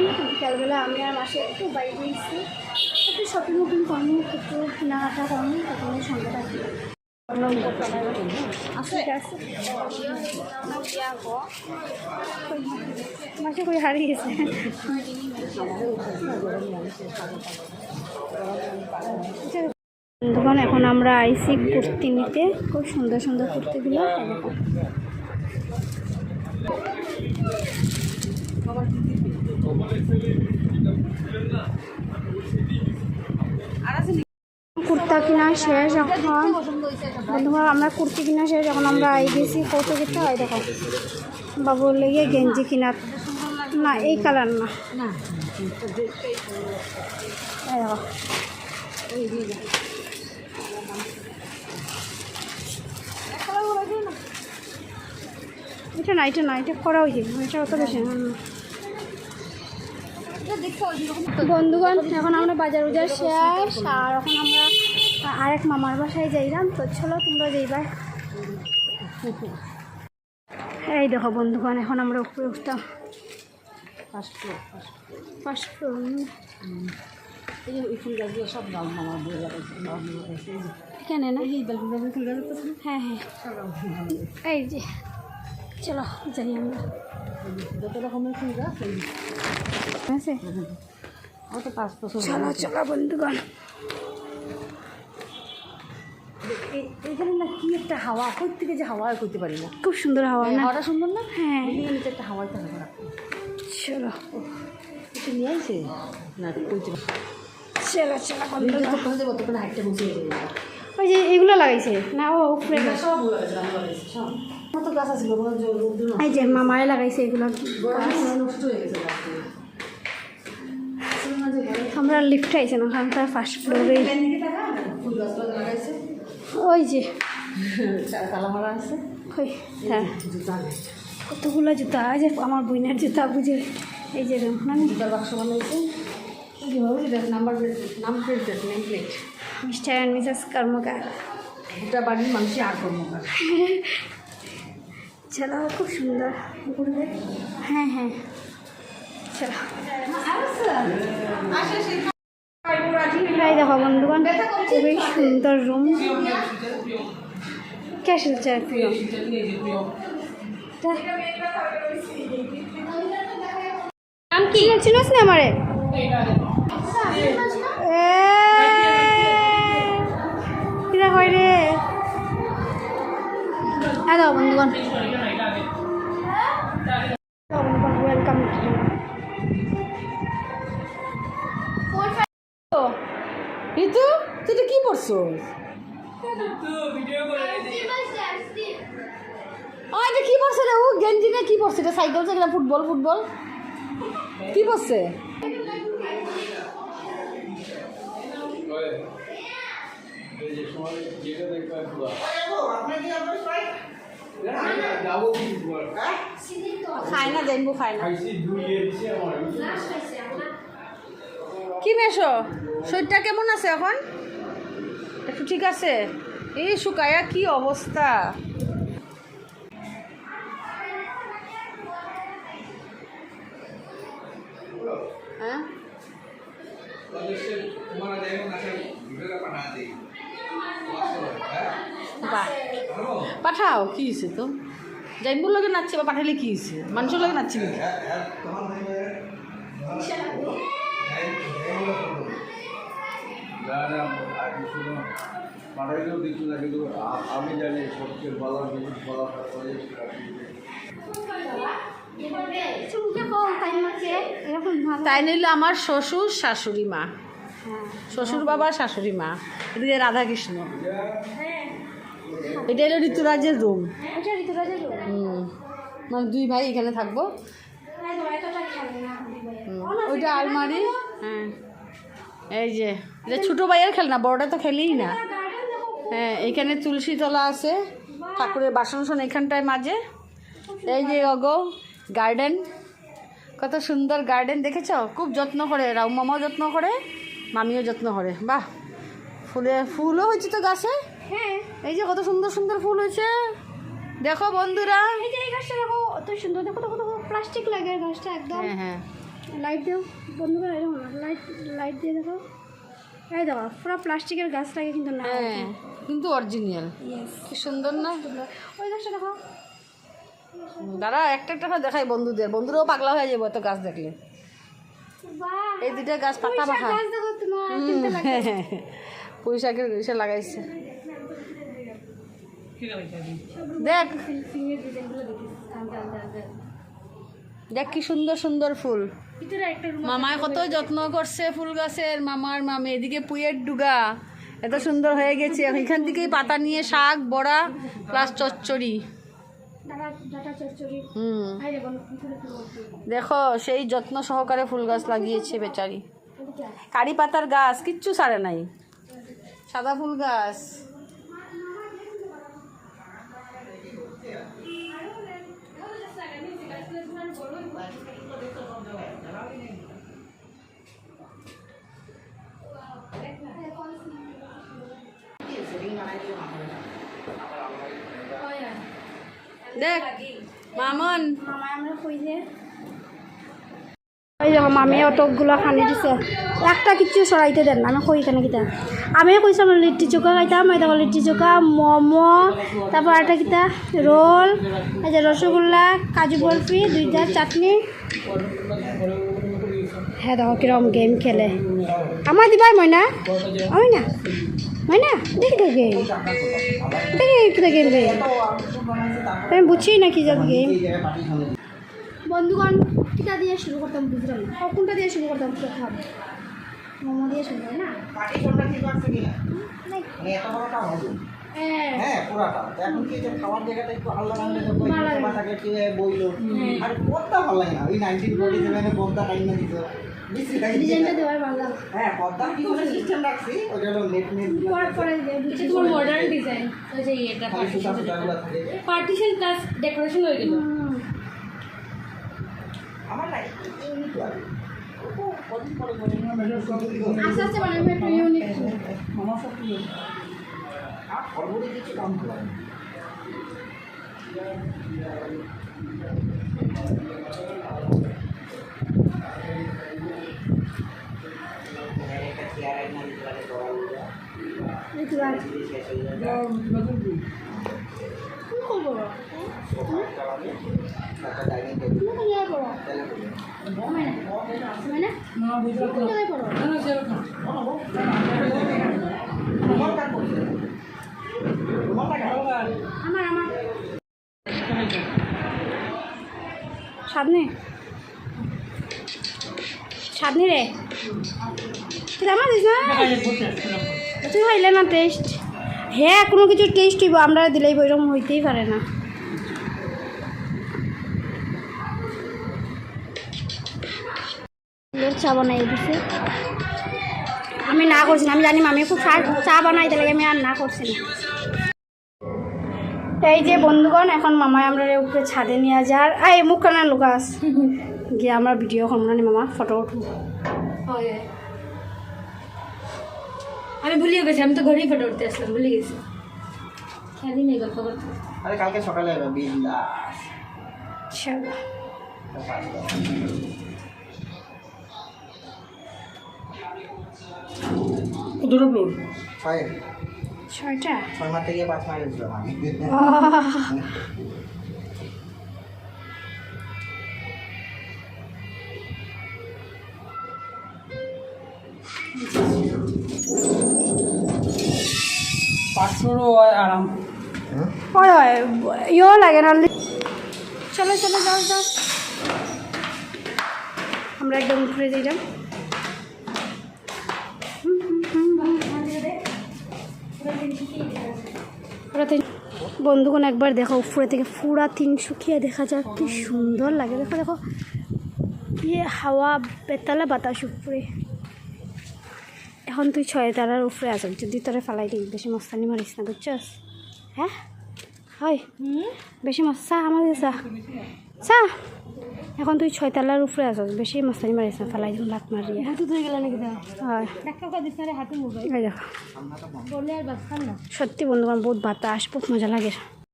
বন্ধুগণ বিকালবেলা আমি আর মাসে একটু বাইরে এসেছি একটু শপিং উপিং করব একটু কেনাকাটা করব তখন সঙ্গে থাকি মাসে করে হারিয়ে গেছে বন্ধুগণ, এখন আমরা আইসি কুর্তি নিতে। খুব সুন্দর সুন্দর কুর্তিগুলো। কুর্তা কিনা শেষ এখন। বন্ধুরা, আমরা কুর্তি কিনা শেষ এখন। আমরা আই গেছি কত কিনতে হয়, দেখো। বাবুর লেগে গেঞ্জি কিনা না, এই কালার না। এটা না এটা না, এটা করা হয়েছে এটা অত বেশি। বন্ধুগণ এখন আমরা বাজার উজার শেষ আর এখন আমরা আরেক মামার বাসায় যাইলাম। তো চলো তোমরা যাইবা এই দেখো বন্ধুগণ এখন আমরা উপরে উঠতাম। ফার্স্ট ফ্লোর এখানে না? হ্যাঁ হ্যাঁ। এই যে চলো যাই আমরা। যত রকমের ফুল গাছ আছে? চলো চলো বন্ধুগণ। এইখানে না কি একটা হাওয়া কই থেকে যে হাওয়া করতে পারি না। খুব সুন্দর হাওয়া না? হাওয়াটা সুন্দর না? হ্যাঁ। নিচে একটা হাওয়াই থাকে না চলো। কিছু নিয়ে আইছে? না কইতে চলো চলো বন্ধুগণ। হাইটটা বসে যাবে ওই যে এগুলো লাগাইছে। না ও উপরে। সব লাগাইছে সব গাছ আছে এই যে মামায় লাগাইছে এগুলো। নষ্ট হয়ে গেছে আমরা লিফট আইছে না ওখানকার ফার্স্ট ফ্লোরে ওই যে। আছে হ্যাঁ। কতগুলো জুতা? যে আমার বইনের জুতা, বুঝে। এই যে জুতার বাক্স বানাইছে দেখ নাম্বার নাম মিস্টার কর্মকার। মানুষই আর চলো, খুব সুন্দর। হ্যাঁ হ্যাঁ। চলো এই দেখো বন্ধুগণ খুবই সুন্দর রুম কে শিলছে প্রিয় নাম কি চিনিস না আমারে? কিরা হয় রে? হ্যাঁ দাও বন্ধুগণ ওয়েলকাম তুই কি পড়ছো? এটা কি পড়ছে রে? ও, গেঞ্জি না কি পড়ছে? এটা সাইকেল সাইকেল ফুটবল ফুটবল। কি পড়ছে? কি মেশো? শরীরটা কেমন আছে এখন? একটু ঠিক আছে? এই শুকায়া কি অবস্থা? হ্যাঁ? পাঠাও, কি হয়েছে তো? জাইনবুর লগে নাচছে বা পাঠাইলে কি হয়েছে মানুষের লগে নাচছি নাকি পাঠাইলেও দিচ্ছি না, কিন্তু আমি জানি সবচেয়ে জিনিস বলা তাই নিলে আমার শ্বশুর শাশুড়ি মা। শ্বশুর বাবা, শাশুড়ি মা। এদিকে রাধাকৃষ্ণ। এটা হলো ঋতুরাজের রুম মানে দুই ভাই এখানে থাকব। ওইটা আলমারি। হ্যাঁ। এই যে। এটা ছোটো ভাইয়ের খেলনা বড়টা তো খেলেই না। হ্যাঁ এখানে তুলসী তলা আছে ঠাকুরের বাসন সন এখানটায় মাঝে এই যে অগো গার্ডেন কত সুন্দর গার্ডেন দেখেছ? খুব যত্ন করে রাউ মামাও যত্ন করে মামিও যত্ন করে। বাহ! ফুলে ফুলও হয়েছে তো গাছে? হ্যাঁ। এই যে কত সুন্দর সুন্দর ফুল হয়েছে। দেখো বন্ধুরা। এই যে এই গাছটা দেখো অত সুন্দর দেখো দেখো দেখো প্লাস্টিক লাগে গাছটা একদম। হ্যাঁ হ্যাঁ। লাইট দাও। বন্ধ করে এরকম না লাইট লাইট দিয়ে দেখো। এই দেখো পুরো প্লাস্টিকের গাছ লাগে কিন্তু না হ্যাঁ কিন্তু অরিজিনাল কি সুন্দর না? ওই গাছটা দেখো। দাঁড়া একটা একটা করে দেখাই বন্ধুদের। বন্ধুরাও পাগলা হয়ে যাব এত গাছ দেখলে। এই দুটা গাছ পাতা লাগে পুঁই শাকের ইসে লাগাইছে। দেখ। দেখ কি সুন্দর সুন্দর ফুল। মামায় কত যত্ন করছে ফুল গাছের। মামার মামে এদিকে পুয়ের ডুগা। এত সুন্দর হয়ে গেছে। এখান থেকেই পাতা নিয়ে শাক বড়া প্লাস চচ্চড়ি। দেখো সেই যত্ন সহকারে ফুল গাছ লাগিয়েছে বেচারি। কারি পাতার গাছ কিচ্ছু সারে নাই। সাদা ফুল গাছ। দেখ, মামন। ওই দেখো, মামি অতগুলো খানি দিছে। একটা কিচ্ছু সরাইতে দেন আমি কই কেন কিতা? আমি কইছিলাম লিট্টি চোখা খাইতাম এই দেখো লিট্টি চোখা, মোমো, তারপর একটা কিতা, রোল, এই যে রসগোল্লা কাজু বরফি দুইটা চাটনি। হ্যাঁ দেখো কিরম গেম খেলে। আমার দিবাই ময়না? আমি না ময়না দেখি দেখি কিতা গেম রে। আমি বুঝছি না কি যাক গেম বন্ধুগণ কিটা দিয়ে শুরু করতাম বুঝলাম না। কোনটা দিয়ে শুরু করতাম তো খাব মোমো দিয়ে শুরু করে না? হ্যাঁ। হ্যাঁ পুরাটা। তো এখন কি যে খাওয়ার জায়গাটা একটু বইলো। আর পদ্মা ভালো লাগে না ওই নাইনটিন ফোর্টি সেভেনে পদ্মা টাইম না দিত। বিশ্রী টাইম ডিজাইনটা দেওয়ার ভালো লাগে হ্যাঁ পদ্মা কি করে সিস্টেম রাখছি? ওটা হলো নেট নেট পরে পরে দিয়ে বুঝছি তোমার মডার্ন ডিজাইন ওই যে এটা পার্টিশন প্লাস ডেকোরেশন হয়ে গেল। আমার আস্তে আস্তে বানাবো একটু ইউনিক আমার সব আর ফরওয়ার্ডে কিছু কাম করে ঋতুরাজ কি করব তুমি কোন জায়গায় পড়ো মানে মানে কোন জায়গায় পড়ো আমার আমার। রে। তুই আমার দিস না? তুই খাইলে না টেস্ট হ্যাঁ কোনো কিছু টেস্ট হইব আমরা দিলেই বইরকম হইতেই পারে না। চা বানাই দিছে। আমি না করছি না আমি জানি আমি খুব চা চা বানাইতে লাগে আমি আর না করছি না। এই যে বন্ধুগণ এখন মামাই আমরা উপরে ছাদে নিয়ে যার। এই মুখ কানা লুকাস। গিয়ে আমরা ভিডিও করব না মামা ফটো উঠবো আমি ভুলিয়ে গেছি আমি তো ঘরেই ফটো উঠতে আসলাম ভুলে গেছি। খেয়ালই নেই গল্প করতে। আরে কালকে সকালে বিন্দাস। চলো ছয়। ছয়টা? ছয় মাস থেকে পাঁচ মাস গেছিলাম আমি পাঁচশোরও হয় আরাম। হয় হয়। ইয়েও লাগে না। চলো চলো যাও যাও। আমরা একদম উপরে দিলাম বন্ধুগণ একবার দেখো উপরে থেকে পুরা শুকিয়ে দেখা যাক কি সুন্দর লাগে। দেখো দেখো ইয়ে হাওয়া বেতালা বাতাস উপরে। এখন তুই ছয় তারার উপরে আস যদি তোরে ফালাই দিই। বেশি মস্তানি মারিস না বুঝছস? হ্যাঁ? হয়? বেশি মশা আমাদের চা। এখন তুই ছয় তালার উপরে আস বেশি মস্তানি মারিস না ফেলাই দিন লাত মারি। ধুয়ে গেল নাকি দেখো। সত্যি বন্ধুগণ বহুত বাতাস বহুত মজা লাগে।